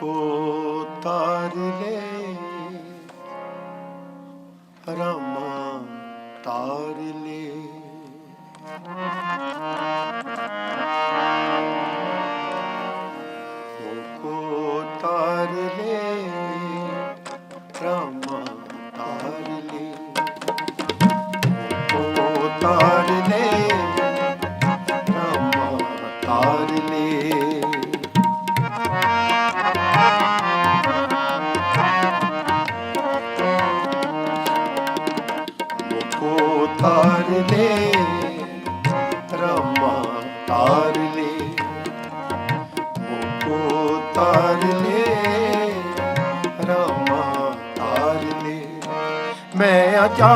ਕੋ ਤਾਰ ਲੈ ਤਾਰ ਲੈ ਕੋ ਤਾਰ ਤਾਰ ਲੈ ਕੋ ਤਾਰ ਲੈ ਤਾਰ ਲੈ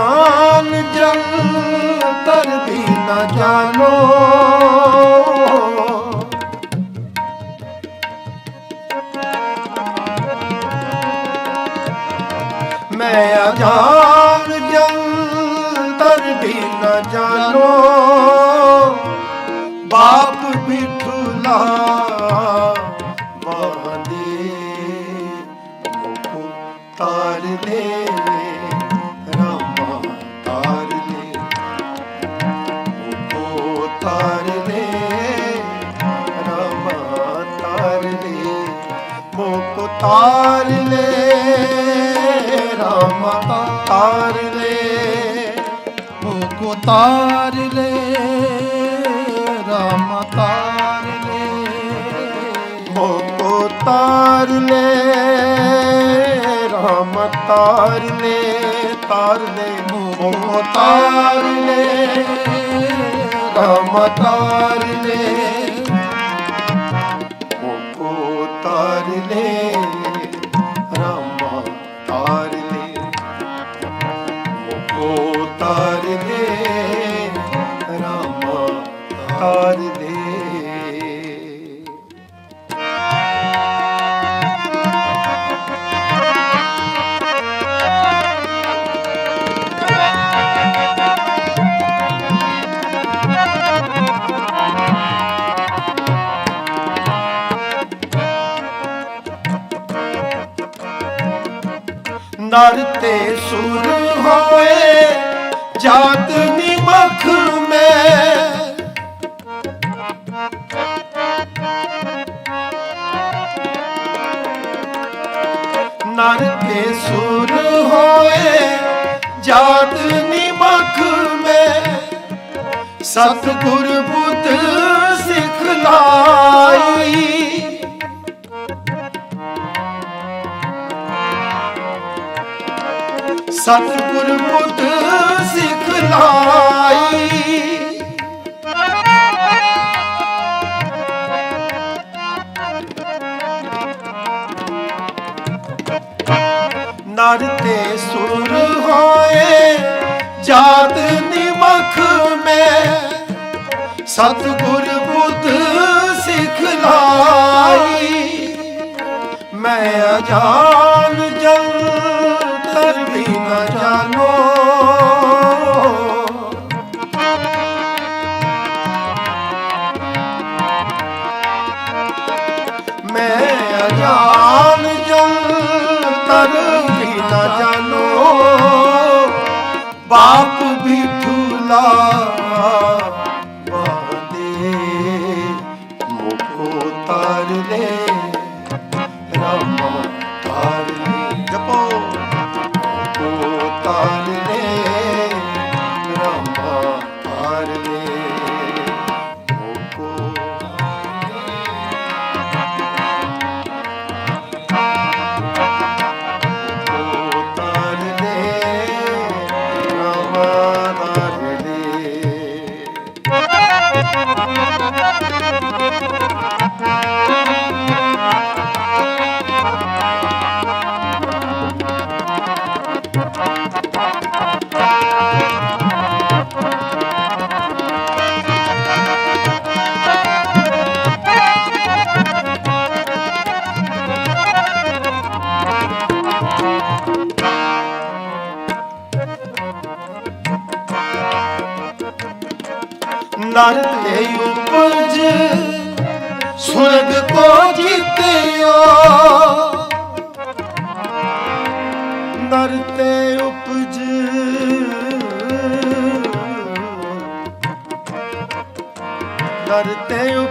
ਜਾਨ ਜੰਤਰ ਵੀ ਨਾ ਜਾਣੋ। ਮੈਂ ਅਜਾਨ ਜੰਤਰ ਵੀ ਨਾ ਜਾਣੋ। ਬਾਪ ਬਿਠੁਲਾ ਮਹਾਦੇ ਤਾਰ ਦੇ ਤਾਰ ਲੈ, ਰਾਮ ਤਾਰ ਲੈ, ਮੋਕੋ ਤਾਰ ਲੈ, ਰਾਮ ਤਾਰ ਲੈ, ਮੋਕੋ ਤਾਰ ਲੈ, ਰਾਮ ਤਾਰ ਲੈ ਤਾਰ ਲੈ, ਮੋਕੋ ਤਾਰ ਲੈ, ਰਾਮ ਤਾਰ ਲੈ। ਲੈ ਰਾਮ ਤਾਰ ਲੈ। ਮੋਕੋ ਤਾਰ ਲੈ ਰਾਮ ਤਾਰ ਨਰ ਤੇ ਸੁਰ ਹੋਏ, ਜਾਤ ਨਿਮਖ ਮੈਂ। ਨਰ ਤੇ ਸੁਰ ਹੋਏ, ਜਾਤ ਨਿਮਖ ਮੈਂ। ਸਤਿਗੁਰ ਬੁੱਧ ਸਿਖਲਾਈ ਸਤਿਗੁਰ ਬੁੱਧ ਸਿਖਲਾਈ ਨਰ ਤੇ ਸੁਰ ਹੋਏ, ਜਾਤ ਨਿਮਖ ਮੈਂ। ਸਤਿਗੁਰ ਬੁੱਧ ਸਿਖਲਾਈ ਮੈਂ ਅਜਾਨ ਬਾਪ ਵੀ ਠੂਲਾ ਬਾਦੇ ਮੁਖੋ ਤਾਰ ਲੈ agora tenho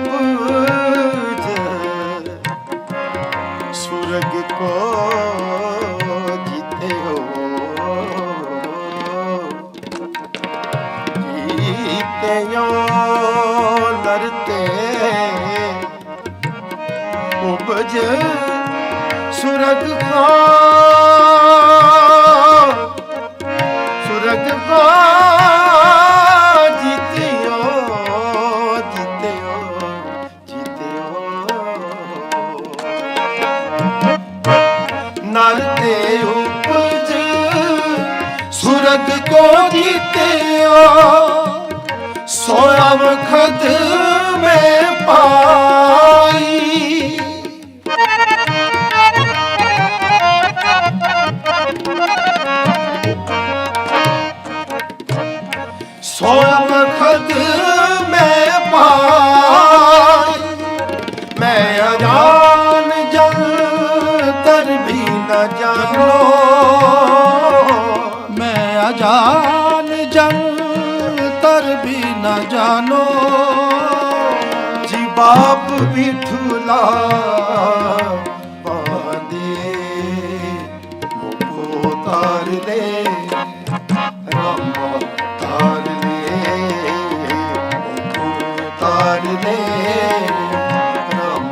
ਜਾनो ਜੀ ਬਾਪ ਬਿਠੂਲਾ ਪਾਂਦੇ ਮੋਕੋ ਤਾਰ ਲੈ, ਰਾਮ ਤਾਰ ਲੈ, ਮੋਕੋ ਤਾਰ ਲੈ, ਰਾਮ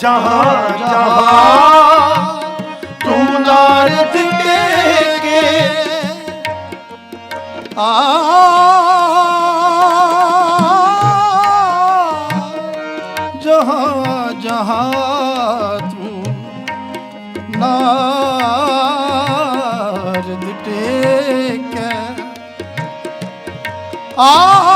ਜਹਾਂ ਜਹਾਂ। ਤੂੰ ਨਾਰ ਦਿੱਤੇ ਕੇ ਆ। ਜਹਾਂ ਜਹਾਂ ਤੂੰ ਨਾਰ ਆ।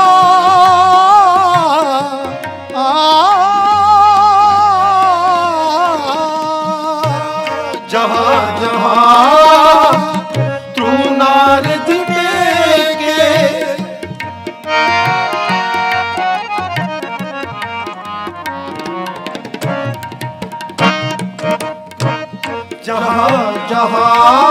হা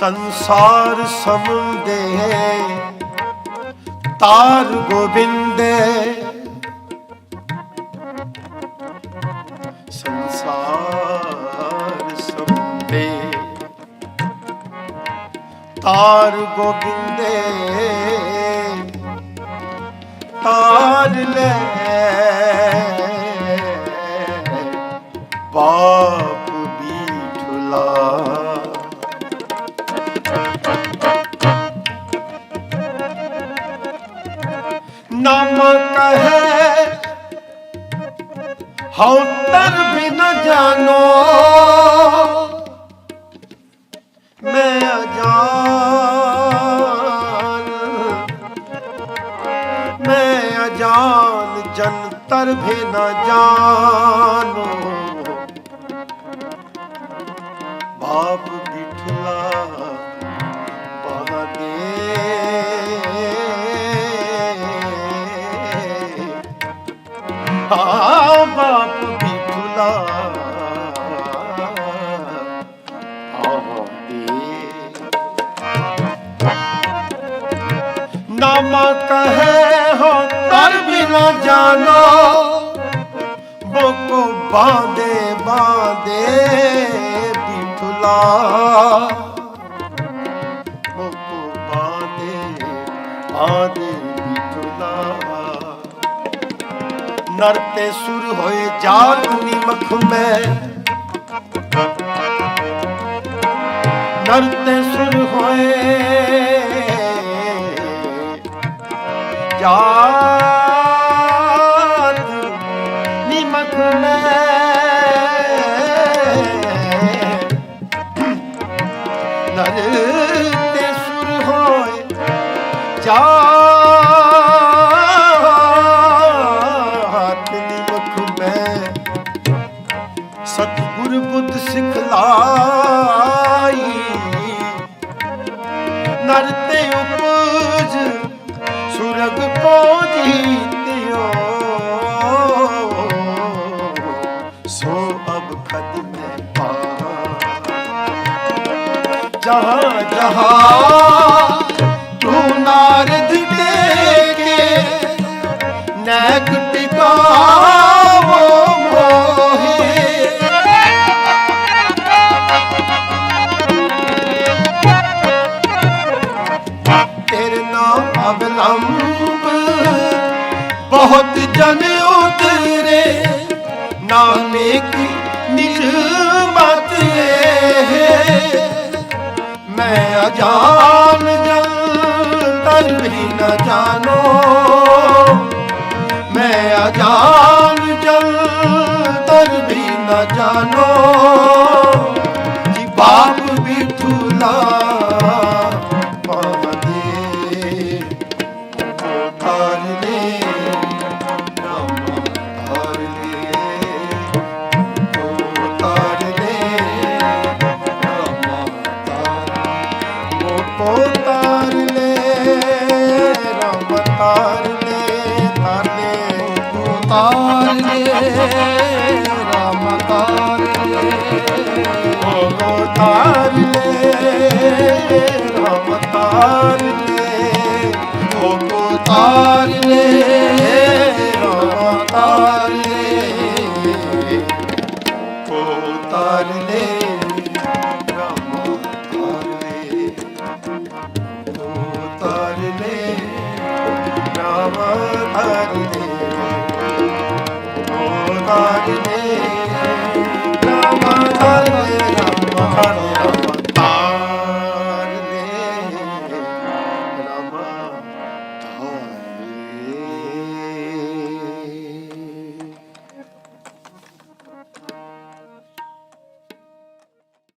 ਸੰਸਾਰ ਸਮੁੰਦੇ ਤਾਰ ਗੋਬਿੰਦੇ ਸੰਸਾਰ ਸਮੁੰਦੇ ਤਾਰ ਗੋਬਿੰਦੇ ਤਾਰ ਲੈ। ਕਹੇ ਹਉ ਤਰ ਵੀ ਨ ਜਾਨੋ ਮੈਂ ਅਜਾਨ। ਮੈਂ ਅਜਾਨ ਜੰਤਰ ਵੀ ਨ ਜਾਨੋ ਤਰ ਬਿਨਾ ਜਾਨੋ ਬੋਕੋ ਬਾਂਦੇ ਬਾਂਦੇ ਬਿਠਲਾ ਬੋਕੋ ਬਾਂਦੇ ਬਾਂਦੇ ਬਿਠਲਾ ਨਰ ਤੇ ਸੁਰ ਹੋਏ ਜਾਤ ਨਿਮਖ ਮੈਂ ਨਰ ਤੇ ਨਰ ਤੇ ਸੁਰ ਹੋਏ ਜਾਤ ਮੈਂ ਸਤਿਗੁਰ ਬੁੱਧ ਸਿਖਲਾਈ ਨਰ ਤੇ ਉਪਜ, ਸੁਰਗ ਕੋ ਜੀਤਿਓ ਜਹਾਂ ਜਹਾਂ ਤੂੰ ਨਾਰਦ ਟੇਕੇ ਨੈਕ ਟਿਕਾਵੋ ਮੋਹੇ ਤੇਰੇ ਨਾਮ ਅਵਲੰਬ ਬਹੁਤ ਜਨ ਉਤਰੇ ਨਾਨਕ ਨਿਜ ਮਤ ਇਹ ਅਜਾਨ ਜਨ ਤਰ ਵੀ ਨ ਜਾਣੋ। ਮੈਂ ਅਜਾਨ ਜਨ ਤਰ ਵੀ ਨ ਜਾਣੋ। ਜੀ ਬਾਪ ਬਿਠੂਲਾ ਤਾਰ ਰਾਮ ਤਾਰ ਲੈ ਮੋਕੋ ਤਾਰ ਲੈ ਰਾਮ ਤਾਰ ਲੈ ਮੋਕੋ ਰਾਮ ਤਾਰ ਲੈ ਕੋ ਤਾਰ Valeu, galera.